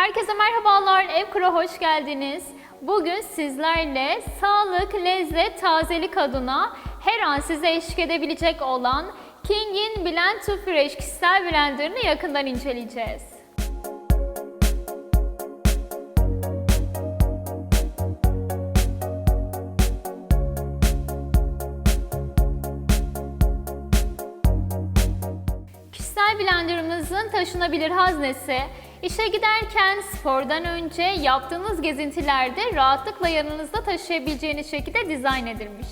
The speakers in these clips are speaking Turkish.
Herkese merhabalar, Evkura hoş geldiniz. Bugün sizlerle sağlık, lezzet, tazelik adına her an size eşlik edebilecek olan King'in Blend to Fresh kişisel blenderını yakından inceleyeceğiz. Kişisel blenderımızın taşınabilir haznesi, işe giderken, spordan önce, yaptığınız gezintilerde rahatlıkla yanınızda taşıyabileceğiniz şekilde dizayn edilmiş.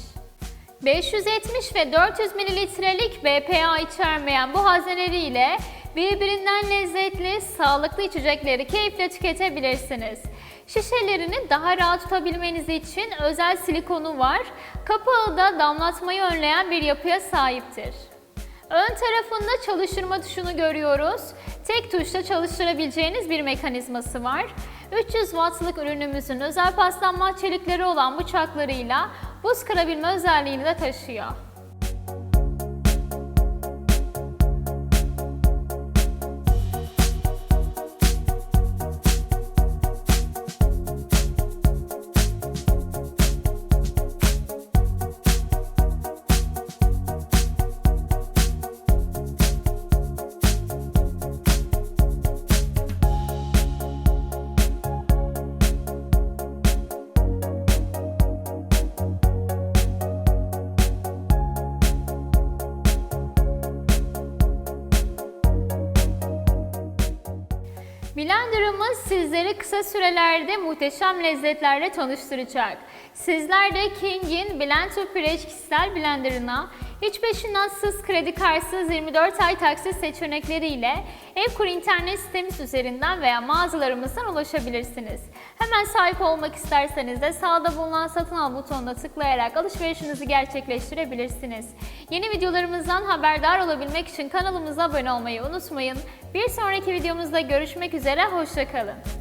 570 ve 400 mililitrelik BPA içermeyen bu hazneleriyle birbirinden lezzetli, sağlıklı içecekleri keyifle tüketebilirsiniz. Şişelerini daha rahat tutabilmeniz için özel silikonu var. Kapağı da damlatmayı önleyen bir yapıya sahiptir. Ön tarafında çalıştırma tuşunu görüyoruz. Tek tuşla çalıştırabileceğiniz bir mekanizması var. 300 wattlık ürünümüzün özel paslanma çelikleri olan bıçaklarıyla buz kırabilme özelliğini de taşıyor. Blender'ımız sizleri kısa sürelerde muhteşem lezzetlerle tanıştıracak. Sizler de King'in Blend to Fresh kişisel blenderına hiç peşinatsız, kredi kartsız 24 ay taksit seçenekleriyle Evkur internet sitemiz üzerinden veya mağazalarımızdan ulaşabilirsiniz. Hemen sahip olmak isterseniz de sağda bulunan satın al butonuna tıklayarak alışverişinizi gerçekleştirebilirsiniz. Yeni videolarımızdan haberdar olabilmek için kanalımıza abone olmayı unutmayın. Bir sonraki videomuzda görüşmek üzere, hoşçakalın.